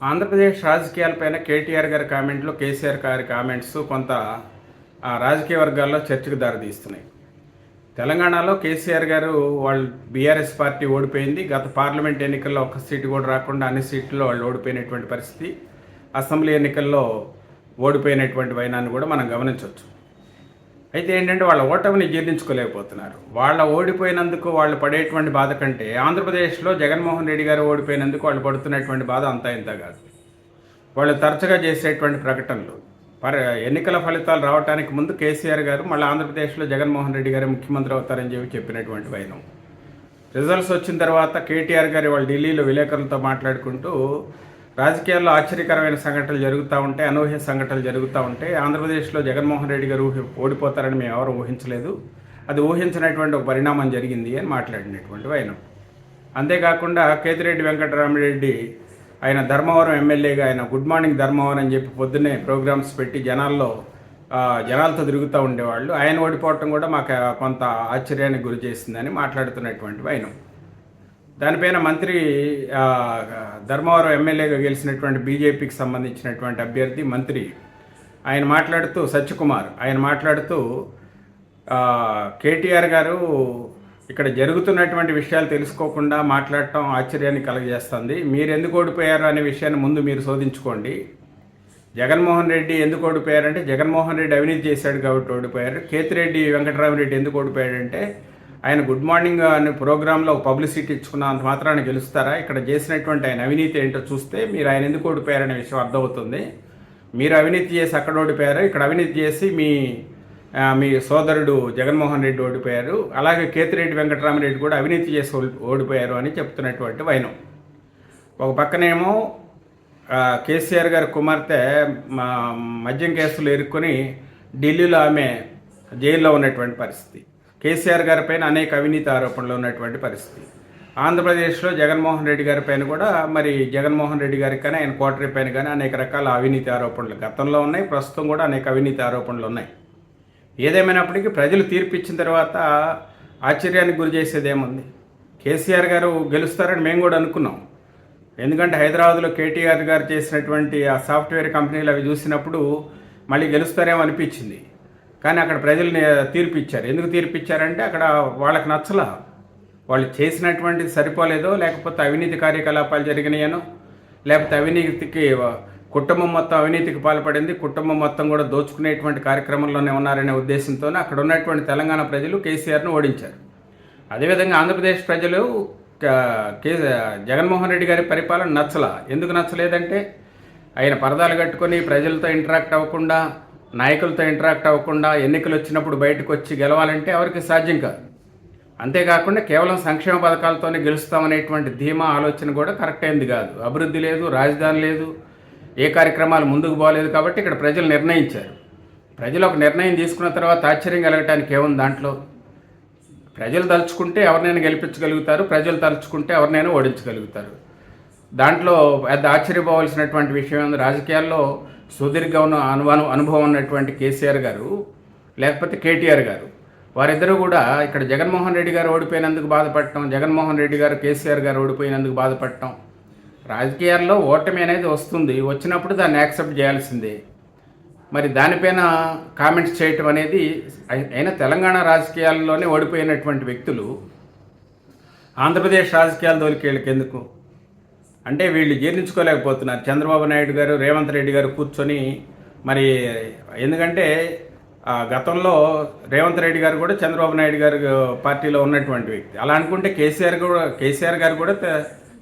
ఆంధ్రప్రదేశ్ రాజకీయాలపైన కేటీఆర్ గారి కామెంట్లు కేసీఆర్ గారి కామెంట్స్ కొంత ఆ, రాజకీయ వర్గాల్లో చర్చకు దారితీస్తున్నాయి. తెలంగాణలో కేసీఆర్ గారు వాళ్ళు బీఆర్ఎస్ పార్టీ ఓడిపోయింది. గత పార్లమెంట్ ఎన్నికల్లో ఒక్క సీటు కూడా రాకుండా అన్ని సీట్లో వాళ్ళు ఓడిపోయినటువంటి పరిస్థితి అసెంబ్లీ ఎన్నికల్లో ఓడిపోయినటువంటి వైనాన్ని కూడా మనం గమనించవచ్చు. అయితే ఏంటంటే వాళ్ళ ఓటమిని జీర్ణించుకోలేకపోతున్నారు. వాళ్ళ ఓడిపోయినందుకు వాళ్ళు పడేటువంటి బాధ కంటే ఆంధ్రప్రదేశ్లో జగన్మోహన్ రెడ్డి గారు ఓడిపోయినందుకు వాళ్ళు పడుతున్నటువంటి బాధ అంతా ఇంత కాదు. వాళ్ళు తరచుగా చేసేటువంటి ప్రకటనలు. పర ఎన్నికల ఫలితాలు రావడానికి ముందు కేసీఆర్ గారు మళ్ళీ ఆంధ్రప్రదేశ్లో జగన్మోహన్ రెడ్డి గారు ముఖ్యమంత్రి అవుతారని చెప్పి చెప్పినటువంటి వైనం. రిజల్ట్స్ వచ్చిన తర్వాత కేటీఆర్ గారు వాళ్ళు ఢిల్లీలో విలేకరులతో మాట్లాడుకుంటూ రాజకీయాల్లో ఆశ్చర్యకరమైన సంఘటనలు జరుగుతూ ఉంటాయి అనూహ్య సంఘటనలు జరుగుతూ ఉంటాయి ఆంధ్రప్రదేశ్లో జగన్మోహన్ రెడ్డి గారు ఊహి ఓడిపోతారని మేము ఎవరు ఊహించలేదు. అది ఊహించినటువంటి ఒక పరిణామం జరిగింది అని మాట్లాడినటువంటి వైనం అంతేకాకుండా కేతిరెడ్డి వెంకటరామరెడ్డి ఆయన ధర్మవరం ఎమ్మెల్యేగా ఆయన గుడ్ మార్నింగ్ ధర్మవరం అని చెప్పి పొద్దున్నే ప్రోగ్రామ్స్ పెట్టి జనాల్లో జనాలతో తిరుగుతూ ఉండేవాళ్ళు. ఆయన ఓడిపోవటం కూడా మాకు కొంత ఆశ్చర్యానికి గురి చేసిందని మాట్లాడుతున్నటువంటి వైనం దానిపైన మంత్రి ధర్మవరం ఎమ్మెల్యేగా గెలిచినటువంటి బీజేపీకి సంబంధించినటువంటి అభ్యర్థి మంత్రి. ఆయన మాట్లాడుతూ సత్యకుమార్ ఆయన మాట్లాడుతూ కేటీఆర్ గారు ఇక్కడ జరుగుతున్నటువంటి విషయాలు తెలుసుకోకుండా మాట్లాడటం ఆశ్చర్యాన్ని కలగజేస్తుంది. మీరు ఎందుకు ఓడిపోయారు అనే విషయాన్ని ముందు మీరు శోధించుకోండి. జగన్మోహన్ రెడ్డి ఎందుకు ఓడిపోయారంటే జగన్మోహన్ రెడ్డి అవినీతి చేశాడు కాబట్టి ఓడిపోయారు. కేతిరెడ్డి వెంకటరామరెడ్డి ఎందుకు ఓడిపోయాడంటే ఆయన గుడ్ మార్నింగ్ అనే ప్రోగ్రాంలో ఒక పబ్లిసిటీ ఇచ్చుకున్నంత మాత్రాన గెలుస్తారా? ఇక్కడ చేసినటువంటి ఆయన అవినీతి ఏంటో చూస్తే మీరు ఆయన ఎందుకు ఓడిపోయారనే విషయం అర్థమవుతుంది. మీరు అవినీతి చేసి అక్కడ ఓడిపోయారు. ఇక్కడ అవినీతి చేసి మీ మీ సోదరుడు జగన్మోహన్ రెడ్డి ఓడిపోయారు. అలాగే కేతిరెడ్డి వెంకటరామరెడ్డి కూడా అవినీతి చేసి ఓడిపోయారు అని చెప్తున్నటువంటి వైనం. ఒక పక్కనేమో కేసీఆర్ గారి కుమార్తె మద్యం కేసులు ఎరుక్కొని ఢిల్లీలో ఆమె జైల్లో ఉన్నటువంటి పరిస్థితి. కేసీఆర్ గారి పైన అనేక అవినీతి ఆరోపణలు ఉన్నటువంటి పరిస్థితి. ఆంధ్రప్రదేశ్లో జగన్మోహన్ రెడ్డి గారి పైన కూడా మరి జగన్మోహన్ రెడ్డి గారికి కానీ ఆయన కోటరీ పైన కానీ అనేక రకాల అవినీతి ఆరోపణలు గతంలో ఉన్నాయి ప్రస్తుతం కూడా అనేక అవినీతి ఆరోపణలు ఉన్నాయి. ఏదేమైనప్పటికీ ప్రజలు తీర్పు ఇచ్చిన తర్వాత ఆశ్చర్యానికి గురి చేసేది ఏముంది? కేసీఆర్ గారు గెలుస్తారని మేము కూడా అనుకున్నాం. ఎందుకంటే హైదరాబాద్లో కేటీఆర్ గారు చేసినటువంటి ఆ సాఫ్ట్వేర్ కంపెనీలు అవి చూసినప్పుడు మళ్ళీ గెలుస్తారేమో అనిపించింది. కానీ అక్కడ ప్రజలు తీర్పు ఇచ్చారు ఎందుకు తీర్పు ఇచ్చారంటే అక్కడ వాళ్ళకి నచ్చలా. వాళ్ళు చేసినటువంటిది సరిపోలేదో లేకపోతే అవినీతి కార్యకలాపాలు జరిగినాయనో లేకపోతే అవినీతికి కుటుంబం మొత్తం అవినీతికి పాల్పడింది కుటుంబం మొత్తం కూడా దోచుకునేటువంటి కార్యక్రమంలోనే ఉన్నారనే ఉద్దేశంతో అక్కడ ఉన్నటువంటి తెలంగాణ ప్రజలు కేసీఆర్ను ఓడించారు. అదేవిధంగా ఆంధ్రప్రదేశ్ ప్రజలు కే జగన్మోహన్ రెడ్డి గారి పరిపాలన నచ్చల. ఎందుకు నచ్చలేదంటే ఆయన పరదాలు కట్టుకొని ప్రజలతో ఇంటరాక్ట్ అవ్వకుండా నాయకులతో ఇంటరాక్ట్ అవ్వకుండా ఎన్నికలు వచ్చినప్పుడు బయటకు వచ్చి గెలవాలంటే ఎవరికి సాధ్యం కాదు. అంతేకాకుండా కేవలం సంక్షేమ పథకాలతోనే గెలుస్తామనేటువంటి ధీమా ఆలోచన కూడా కరెక్ట్ అయింది కాదు. అభివృద్ధి లేదు రాజధాని లేదు ఏ కార్యక్రమాలు ముందుకు పోలేదు కాబట్టి ఇక్కడ ప్రజలు నిర్ణయించారు. ప్రజలు ఒక నిర్ణయం తీసుకున్న తర్వాత ఆశ్చర్యం కలగటానికి ఏముంది దాంట్లో? ప్రజలు తలుచుకుంటే ఎవరినైనా గెలిపించగలుగుతారు ప్రజలు తలుచుకుంటే ఎవరినైనా ఓడించగలుగుతారు. దాంట్లో పెద్ద ఆశ్చర్యపోవాల్సినటువంటి విషయం రాజకీయాల్లో సుదీర్ఘ ఉన్న అనుభవం అనుభవం ఉన్నటువంటి కేసీఆర్ గారు లేకపోతే కేటీఆర్ గారు వారిద్దరూ కూడా ఇక్కడ జగన్మోహన్ రెడ్డి గారు ఓడిపోయినందుకు బాధపడటం జగన్మోహన్ రెడ్డి గారు కేసీఆర్ గారు ఓడిపోయినందుకు బాధపడటం రాజకీయాల్లో ఓటమి అనేది వస్తుంది. వచ్చినప్పుడు దాన్ని యాక్సెప్ట్ చేయాల్సిందే. మరి దానిపైన కామెంట్స్ చేయటం అనేది అయినా తెలంగాణ రాజకీయాల్లోనే ఓడిపోయినటువంటి వ్యక్తులు ఆంధ్రప్రదేశ్ రాజకీయాల దొరికేళ్ళకి ఎందుకు అంటే వీళ్ళు జీర్ణించుకోలేకపోతున్నారు. చంద్రబాబు నాయుడు గారు రేవంత్ రెడ్డి గారు కూర్చొని మరి ఎందుకంటే గతంలో రేవంత్ రెడ్డి గారు కూడా చంద్రబాబు నాయుడు గారు పార్టీలో ఉన్నటువంటి వ్యక్తి. అలా అనుకుంటే కేసీఆర్ కూడా కేసీఆర్ గారు కూడా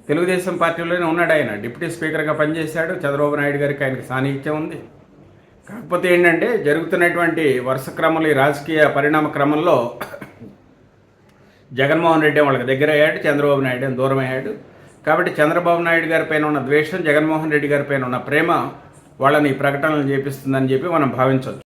తెలుగుదేశం పార్టీలోనే ఉన్నాడు ఆయన. డిప్యూటీ స్పీకర్గా పనిచేశాడు. చంద్రబాబు నాయుడు గారికి ఆయనకు సాన్నిహిత్యం ఉంది. కాకపోతే ఏంటంటే జరుగుతున్నటువంటి వరుస క్రమంలో ఈ రాజకీయ పరిణామ క్రమంలో జగన్మోహన్ రెడ్డి వాళ్ళకి దగ్గర అయ్యాడు చంద్రబాబు నాయుడు దూరం అయ్యాడు కాబట్టి చంద్రబాబు నాయుడు గారి పైన ఉన్న ద్వేషం జగన్మోహన్ రెడ్డి గారి పైన ఉన్న ప్రేమ వాళ్ళని ప్రకటనలు చేపిస్తుందని చెప్పి మనం భావించవచ్చు.